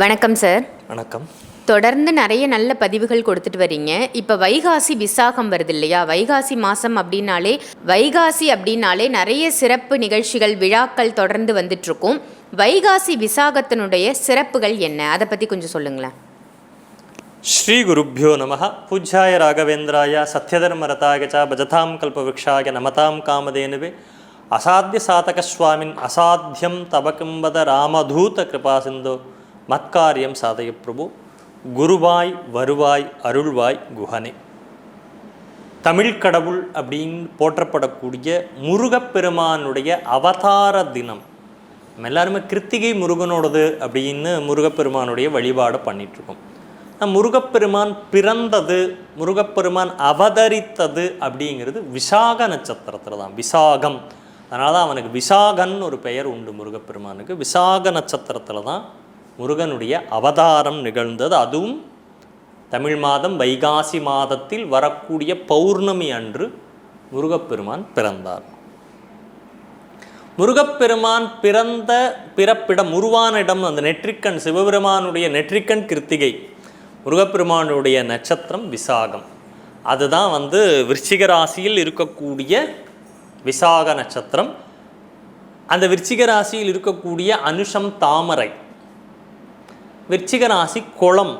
வணக்கம் சார் வணக்கம். தொடர்ந்து நிறைய நல்ல பதிவுகள் கொடுத்துட்டு வரீங்க. இப்போ வைகாசி விசாகம் வருது இல்லையா? வைகாசி மாதம் அப்படின்னாலே வைகாசி அப்படின்னாலே நிறைய சிறப்பு நிகழ்ச்சிகள் விழாக்கள் தொடர்ந்து வந்துட்டு இருக்கும் வைகாசி விசாகத்தினுடைய சிறப்புகள் என்ன? அதை பற்றி கொஞ்சம் சொல்லுங்களேன். ஸ்ரீ குருப்பியோ நம பூஜ்யாய ராகவேந்திராய. சத்யதர்மரதாய ச. பஜதாம் கல்பவృక్షாய நமதாம் காமதேனுவே. அசாத்திய சாதக சுவாமின் அசாத்தியம் தபகிம்பத ராமதூத கிருபா சிந்தோ. மத்காரியம் சாதய பிரபு குருவாய் வருவாய் அருள்வாய் குஹனே தமிழ் கடவுள் அப்படின்னு போற்றப்படக்கூடிய முருகப்பெருமானுடைய அவதார தினம். நம்ம எல்லாருமே கிருத்திகை முருகனோடது அப்படின்னு முருகப்பெருமானுடைய வழிபாடு பண்ணிகிட்ருக்கோம் முருகப்பெருமான் பிறந்தது முருகப்பெருமான் அவதரித்தது அப்படிங்கிறது விசாக நட்சத்திரத்தில் தான். விசாகம். அதனால தான் அவனுக்கு விசாகன் ஒரு பெயர் உண்டு முருகப்பெருமானுக்கு. விசாக நட்சத்திரத்தில் தான் முருகனுடைய அவதாரம் நிகழ்ந்தது. அதுவும் தமிழ் மாதம் வைகாசி மாதத்தில் வரக்கூடிய பௌர்ணமி அன்று முருகப்பெருமான் பிறந்தார். முருகப்பெருமான் பிறந்த பிறப்பிடம் உருவான இடம் அந்த நெற்றிக்கண் சிவபெருமானுடைய நெற்றிக்கண் கிருத்திகை முருகப்பெருமானுடைய நட்சத்திரம் விசாகம். அதுதான் வந்து விருச்சிக ராசியில் இருக்கக்கூடிய விசாக நட்சத்திரம். அந்த விருச்சிக ராசியில் இருக்கக்கூடிய அனுஷம் தாமரை விருச்சிக ராசி குளம்.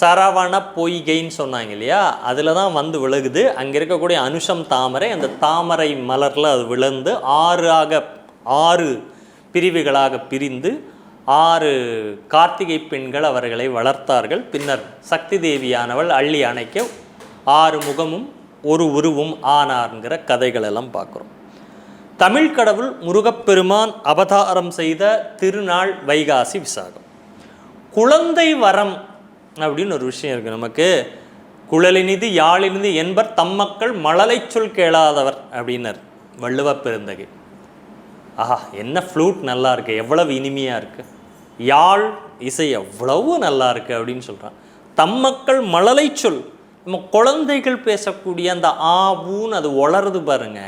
சரவண பொய்கைன்னு சொன்னாங்க இல்லையா? அதில் தான் வந்து விழுகுது. அங்கே இருக்கக்கூடிய அனுஷம் தாமரை அந்த தாமரை மலரில் அது விழுந்து ஆறாக ஆறு பிரிவுகளாக பிரிந்து ஆறு கார்த்திகை பெண்கள் அவர்களை வளர்த்தார்கள். பின்னர் சக்தி தேவியானவள் அள்ளி அணைக்க ஆறு முகமும் ஒரு உருவும் ஆனார்ங்கிற கதைகள் எல்லாம் பார்க்குறோம். தமிழ் கடவுள் முருகப்பெருமான் அவதாரம் செய்த திருநாள் வைகாசி விசாகம். குழந்தை வரம் அப்படின்னு ஒரு விஷயம் இருக்குது நமக்கு. குழலினிது யாழினிது என்பர் தம்மக்கள் மழலை சொல் கேளாதவர் அப்படின்னர் வள்ளுவ பெருந்தகை. ஆஹா என்ன ஃப்ளூட் நல்லா இருக்குது எவ்வளவு இனிமையாக இருக்குது யாழ் இசை எவ்வளவு நல்லா இருக்குது அப்படின்னு சொல்கிறான் தம்மக்கள் மழலை சொல். நம்ம குழந்தைகள் பேசக்கூடிய அந்த ஆ ஊன்னு அது ஒளருது பாருங்க.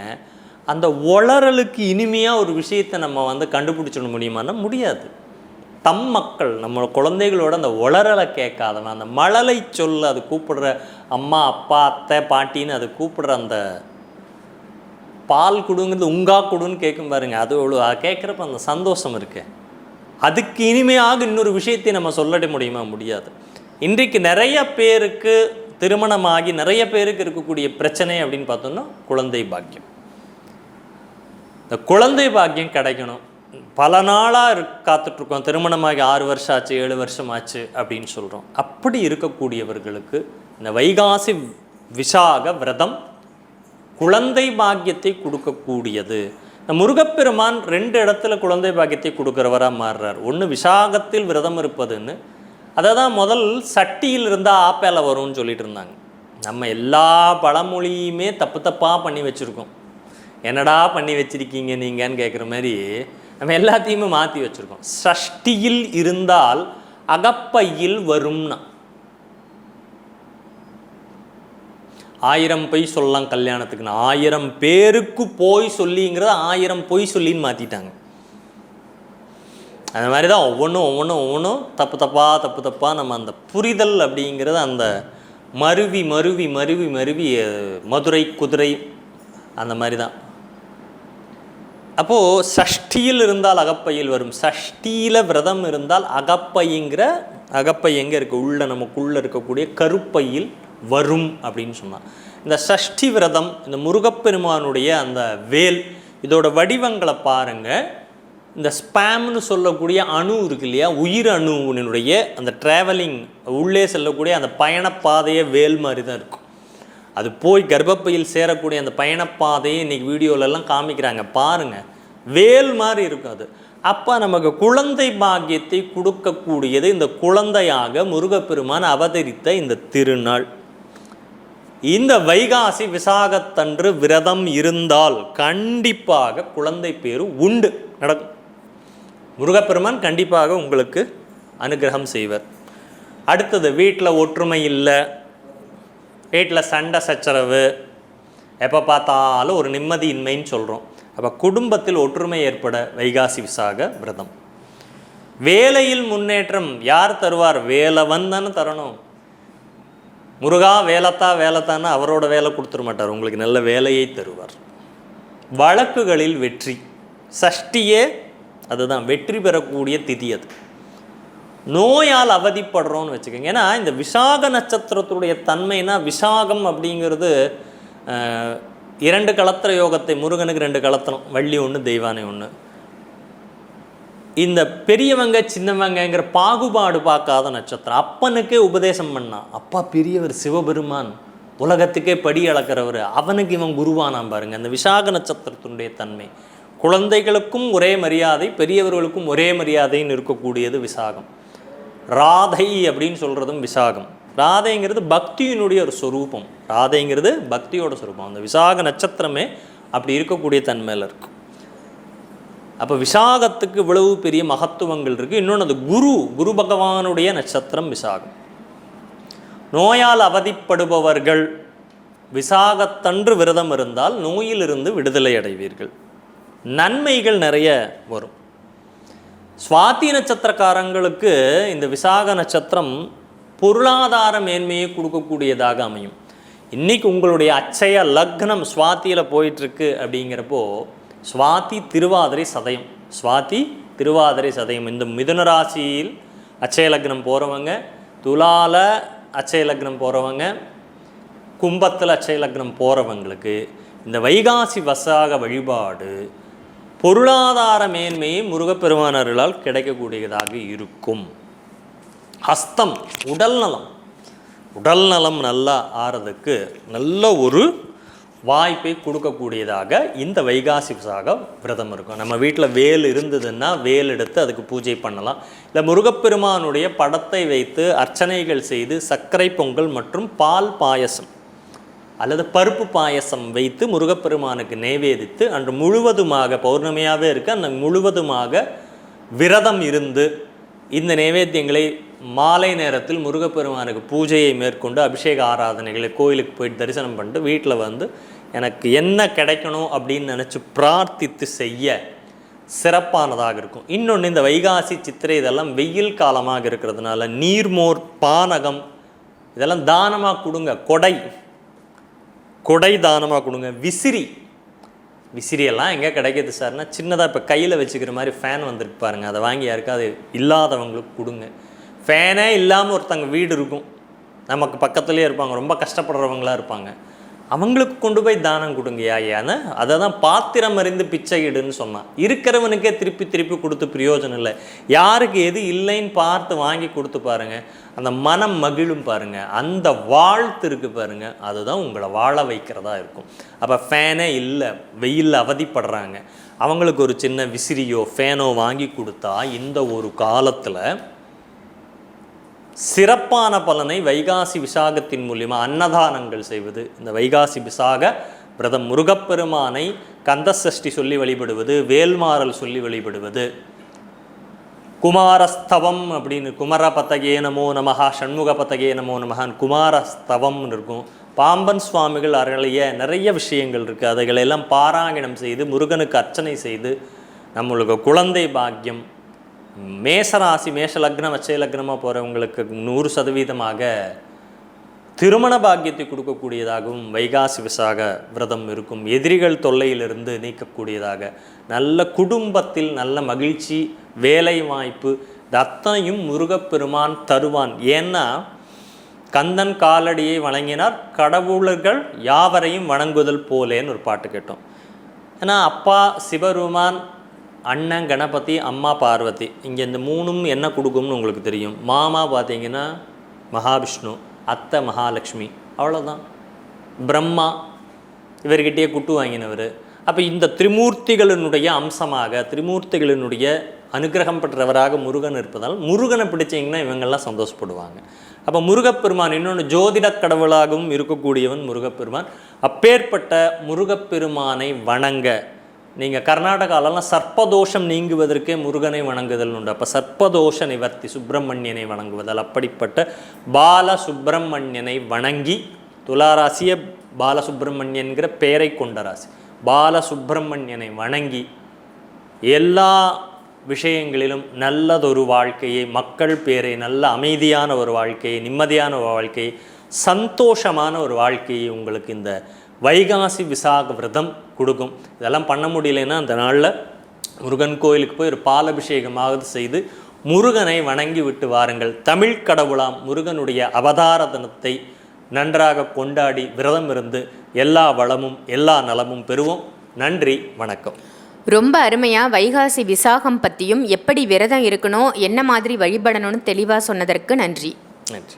அந்த ஒளறலுக்கு இனிமையாக ஒரு விஷயத்தை நம்ம வந்து கண்டுபிடிச்சிட முடியுமான்னா முடியாது. தம் மக்கள் நம்ம குழந்தைகளோட அந்த உளறலை கேட்காதவன் அந்த மழலை சொல் அது கூப்பிடுற அம்மா அப்பா அத்தை பாட்டின்னு அது கூப்பிடுற அந்த பால் கொடுங்கிறது உங்கா கொடுன்னு கேட்கும் பாருங்க. அது அவ்வளோ கேட்குறப்ப அந்த சந்தோஷம் இருக்கு. அதுக்கு இனிமையாக இன்னொரு விஷயத்தை நம்ம சொல்லட முடியுமா? முடியாது. இன்றைக்கு நிறைய பேருக்கு திருமணமாகி நிறைய பேருக்கு இருக்கக்கூடிய பிரச்சனை அப்படின்னு பார்த்தோம்னா குழந்தை பாக்கியம். இந்த குழந்தை பாக்கியம் கிடைக்கணும். பல நாளாக இரு காத்துட்ருக்கோம். திருமணமாகி ஆறு வருஷம் ஆச்சு ஏழு வருஷம் ஆச்சு அப்படின்னு சொல்கிறோம் அப்படி இருக்கக்கூடியவர்களுக்கு இந்த வைகாசி விசாக விரதம் குழந்தை பாக்கியத்தை கொடுக்கக்கூடியது. இந்த முருகப்பெருமான் ரெண்டு இடத்துல குழந்தை பாக்கியத்தை கொடுக்குறவராக மாறுறார். ஒன்று விசாகத்தில் விரதம் இருப்பதுன்னு அதை தான் முதல் சட்டியில் இருந்தால் ஆப்பேல வரும்னு சொல்லிட்டு இருந்தாங்க. நம்ம எல்லா பழமொழியுமே தப்பு தப்பாக பண்ணி வச்சுருக்கோம். என்னடா பண்ணி வச்சிருக்கீங்க நீங்கன்னு கேட்குற மாதிரி நம்ம எல்லாத்தையுமே மாற்றி வச்சுருக்கோம். சஷ்டியில் இருந்தால் அகப்பையில் வரும்னா. ஆயிரம் பொய் சொல்லலாம் கல்யாணத்துக்குன்னு ஆயிரம் பேருக்கு போய் சொல்லிங்கிறத ஆயிரம் பொய் சொல்லின்னு மாற்றிட்டாங்க அந்த மாதிரி தான் ஒவ்வொன்றும் ஒவ்வொன்றும் ஒவ்வொன்றும் தப்பு தப்பாக தப்பு தப்பாக நம்ம அந்த புரிதல் அப்படிங்கிறது அந்த மருவி மருவி மருவி மருவி மதுரை குதிரை அந்த மாதிரி தான். அப்போது சஷ்டியில் இருந்தால் அகப்பையில் வரும். சஷ்டியில் விரதம் இருந்தால் அகப்பைங்கிற அகப்பை எங்கே இருக்குது உள்ள நமக்குள்ளே இருக்கக்கூடிய கருப்பையில் வரும் அப்படின்னு சொன்னான். இந்த சஷ்டி விரதம் இந்த முருகப்பெருமானுடைய அந்த வேல் இதோட வடிவங்களை பாருங்கள் இந்த ஸ்பேம்னு சொல்லக்கூடிய அணு இருக்கு இல்லையா? உயிர் அணுவினுடைய அந்த ட்ராவலிங் உள்ளே செல்லக்கூடிய அந்த பயணப்பாதையை வேல் மாதிரி தான் இருக்கும். அது போய் கர்ப்பப்பையில் சேரக்கூடிய அந்த பயணப்பாதையை இன்றைக்கி வீடியோலெல்லாம் காமிக்கிறாங்க. பாருங்கள் வேல் மாதிரி இருக்கும் அது. அப்போ நமக்கு குழந்தை பாக்கியத்தை கொடுக்கக்கூடியது இந்த குழந்தையாக முருகப்பெருமான் அவதரித்த இந்த திருநாள். இந்த வைகாசி விசாகத்தன்று விரதம் இருந்தால் கண்டிப்பாக குழந்தை பேரு உண்டு. நடக்கும். முருகப்பெருமான் கண்டிப்பாக உங்களுக்கு அனுகிரகம் செய்வர். அடுத்தது வீட்டில் ஒற்றுமை இல்லை. வீட்டில் சண்டை சச்சரவு எப்போ பார்த்தாலும் ஒரு நிம்மதியின்மைன்னு சொல்கிறோம் அப்போ குடும்பத்தில் ஒற்றுமை ஏற்பட வைகாசி விசாக விரதம். வேலையில் முன்னேற்றம் யார் தருவார்? வேலவன் தானே தரணும். முருகா வேலைத்தா வேலைத்தான்னு அவரோட வேலை கொடுத்துட மாட்டார். உங்களுக்கு நல்ல வேலையை தருவார். வழக்குகளில் வெற்றி. சஷ்டியே அதுதான் வெற்றி பெறக்கூடிய திதி அது. நோயால் அவதிப்படுறோம்னு வச்சுக்கோங்க. ஏன்னா இந்த விசாக நட்சத்திரத்துடைய தன்மைனா விசாகம் அப்படிங்கிறது இரண்டு கலத்திர யோகத்தை முருகனுக்கு ரெண்டு கலத்திரம் வள்ளி ஒன்று தெய்வானை ஒன்று இந்த பெரியவங்க சின்னவங்கங்கிற பாகுபாடு பார்க்காத நட்சத்திரம். அப்பனுக்கே உபதேசம் பண்ணான் அப்பா பெரியவர் சிவபெருமான். உலகத்துக்கே படி அளக்கிறவர். அவனுக்கு இவன் குருவானாம் பாருங்க. அந்த விசாக நட்சத்திரத்தினுடைய தன்மை. குழந்தைகளுக்கும் ஒரே மரியாதை பெரியவர்களுக்கும் ஒரே மரியாதைன்னு இருக்கக்கூடியது விசாகம். ராதை அப்படின்னு சொல்கிறதும் விசாகம். ராதைங்கிறது பக்தியினுடைய ஒரு சொரூபம். ராதைங்கிறது பக்தியோட சொரூபம். அந்த விசாக நட்சத்திரமே அப்படி இருக்கக்கூடிய தன்மையில் இருக்கும் அப்போ விசாகத்துக்கு இவ்வளவு பெரிய மகத்துவங்கள் இருக்குது இன்னொன்று அது குரு குரு பகவானுடைய நட்சத்திரம் விசாகம். நோயால் அவதிப்படுபவர்கள் விசாகத்தன்று விரதம் இருந்தால் நோயிலிருந்து விடுதலை அடைவீர்கள். நன்மைகள் நிறைய வரும். சுவாதி நட்சத்திரக்காரங்களுக்கு இந்த விசாக நட்சத்திரம் பொருளாதார மேன்மையை கொடுக்கக்கூடியதாக அமையும். இன்றைக்கி உங்களுடைய அச்சய லக்னம் சுவாத்தியில் போயிட்டுருக்கு அப்படிங்கிறப்போ சுவாதி திருவாதிரை சதயம். சுவாதி திருவாதிரை சதயம். இந்த மிதுன ராசியில் அச்சய லக்னம் போகிறவங்க துலால அச்சய லக்னம் போகிறவங்க கும்பத்தில் அச்சய லக்னம் போகிறவங்களுக்கு இந்த வைகாசி வசாக வழிபாடு பொருளாதார மேன்மையை முருகப்பெருமானர்களால் கிடைக்கக்கூடியதாக இருக்கும். ஹஸ்தம் உடல் நலம். உடல் நலம் நல்லா ஆறதுக்கு நல்ல ஒரு வாய்ப்பை கொடுக்கக்கூடியதாக இந்த வைகாசி விசாக விரதம் இருக்கும். நம்ம வீட்டில் வேல் இருந்ததுன்னா வேல் எடுத்து அதுக்கு பூஜை பண்ணலாம். இல்லை முருகப்பெருமானுடைய படத்தை வைத்து அர்ச்சனைகள் செய்து சர்க்கரை பொங்கல் மற்றும் பால் பாயசம் அல்லது பருப்பு பாயசம் வைத்து முருகப்பெருமானுக்கு நைவேதித்து அன்று முழுவதுமாக பௌர்ணமியாகவே இருக்க அந்த முழுவதுமாக விரதம் இருந்து இந்த நைவேத்தியங்களை மாலை நேரத்தில் முருகப்பெருமானுக்கு பூஜையை மேற்கொண்டு அபிஷேக ஆராதனைகளை கோயிலுக்கு போயிட்டு தரிசனம் பண்ணிட்டு வீட்டில் வந்து எனக்கு என்ன கிடைக்கணும் அப்படின்னு நினச்சி பிரார்த்தித்து செய்ய சிறப்பானதாக இருக்கும். இன்னொன்று இந்த வைகாசி சித்திரை இதெல்லாம் வெயில் காலமாக இருக்கிறதுனால நீர்மோர் பானகம் இதெல்லாம் தானமாக கொடுங்க கொடை. கொடை தானமாக கொடுங்க. விசிறி. விசிறியெல்லாம் எங்கே கிடைக்கிது சார்னா சின்னதாக இப்போ கையில் வச்சுக்கிற மாதிரி ஃபேன் வந்திருக்கு பாருங்க. அதை வாங்கி யாருக்காவது இல்லாதவங்களுக்கு கொடுங்க. ஃபேனே இல்லாமல் ஒருத்தங்க வீடு இருக்கும். நமக்கு பக்கத்துலேயே இருப்பாங்க. ரொம்ப கஷ்டப்படுறவங்களா இருப்பாங்க. அவங்களுக்கு கொண்டு போய் தானம் கொடுங்கயா ஏன்னு அதை தான் பாத்திரம் அறிந்து பிச்சையிடுன்னு சொன்னான். இருக்கிறவனுக்கே திருப்பி திருப்பி கொடுத்து பிரயோஜனம் இல்லை. யாருக்கு எது இல்லைன்னு பார்த்து வாங்கி கொடுத்து பாருங்கள் அந்த மனம் மகிழும் பாருங்கள் அந்த வாழ்த்து இருக்கு பாருங்கள் அதுதான் உங்களை வாழ வைக்கிறதா இருக்கும். அப்போ ஃபேனே இல்லை வெயிலில் அவதிப்படுறாங்க. அவங்களுக்கு ஒரு சின்ன விசிறியோ ஃபேனோ வாங்கி கொடுத்தா இந்த ஒரு காலத்தில் சிறப்பான பலனை வைகாசி விசாகத்தின் மூலியமா அன்னதானங்கள் செய்வது. இந்த வைகாசி விசாக விரதம் முருகப்பெருமானை கந்தசஷ்டி சொல்லி வழிபடுவது வேல்மாறல் சொல்லி வழிபடுவது. குமாரஸ்தவம் அப்படின்னு குமர பத்தகே நமோ நமகா சண்முக பத்தகே நமோ நமகான் குமாரஸ்தவம்னு இருக்கும். பாம்பன் சுவாமிகள் அருளிய நிறைய விஷயங்கள் இருக்குது அதைகளெல்லாம் பாராயணம் செய்து முருகனுக்கு அர்ச்சனை செய்து நம்மளுக்கு குழந்தை பாக்கியம் மேசராசி மேஷ லக்னம் வச்ச லக்னமாக போகிறவங்களுக்கு நூறு சதவீதமாக திருமண பாக்கியத்தை கொடுக்கக்கூடியதாகவும் வைகாசி விசாக விரதம் இருக்கும். எதிரிகள் தொல்லையிலிருந்து நீக்கக்கூடியதாக. நல்ல குடும்பத்தில் நல்ல மகிழ்ச்சி வேலை வாய்ப்பு இது அத்தனையும் முருகப்பெருமான் தருவான். ஏன்னா கந்தன் காலடியை வணங்கினார். கடவுளர்கள் யாவரையும் வணங்குதல் போலேன்னு ஒரு பாட்டு கேட்டோம். ஏன்னா அப்பா சிவருமான் அண்ணன் கணபதி அம்மா பார்வதி. இங்கே இந்த மூணும் என்ன கொடுக்கும்னு உங்களுக்கு தெரியும். மாமா பார்த்தீங்கன்னா மகாவிஷ்ணு அத்தை மகாலட்சுமி. அவ்வளோதான் பிரம்மா இவர்கிட்டயே குட்டு வாங்கினவர். அப்போ இந்த திரிமூர்த்திகளினுடைய அம்சமாக திரிமூர்த்திகளினுடைய அனுகிரகம் பெற்றவராக முருகன் இருப்பதால் முருகனை பிடிச்சிங்கன்னா இவங்கெல்லாம் சந்தோஷப்படுவாங்க. அப்போ முருகப்பெருமான் இன்னொன்று ஜோதிட கடவுளாகவும் இருக்கக்கூடியவன் முருகப்பெருமான். அப்பேற்பட்ட முருகப்பெருமானை வணங்க நீங்கள் கர்நாடகாலலாம் சர்ப்பதோஷம் நீங்குவதற்கே முருகனை வணங்குதல் உண்டு. அப்போ சர்ப்பதோஷ நிவர்த்தி சுப்பிரமணியனை வணங்குவதால் அப்படிப்பட்ட பால சுப்பிரமணியனை வணங்கி துளாராசிய பாலசுப்பிரமணியன்கிற பெயரை கொண்ட ராசி. பாலசுப்பிரமணியனை வணங்கி எல்லா விஷயங்களிலும் நல்லதொரு வாழ்க்கையை மக்கள் பேரை நல்ல அமைதியான ஒரு வாழ்க்கையை நிம்மதியான ஒரு வாழ்க்கையை சந்தோஷமான ஒரு வாழ்க்கையை உங்களுக்கு இந்த வைகாசி விசாக விரதம் கொடுக்கும். இதெல்லாம் பண்ண முடியலன்னா அந்த நாளில் முருகன் கோயிலுக்கு போய் ஒரு பாலபிஷேகமாவது செய்து முருகனை வணங்கி விட்டு வாருங்கள். தமிழ் கடவுளாம் முருகனுடைய அவதார தினத்தை நன்றாக கொண்டாடி விரதம் இருந்து எல்லா வளமும் எல்லா நலமும் பெறுவோம். நன்றி வணக்கம். ரொம்ப அருமையாக வைகாசி விசாகம் பற்றியும் எப்படி விரதம் இருக்கணும் என்ன மாதிரி வழிபடணும்னு தெளிவாக சொன்னதற்கு நன்றி. நன்றி.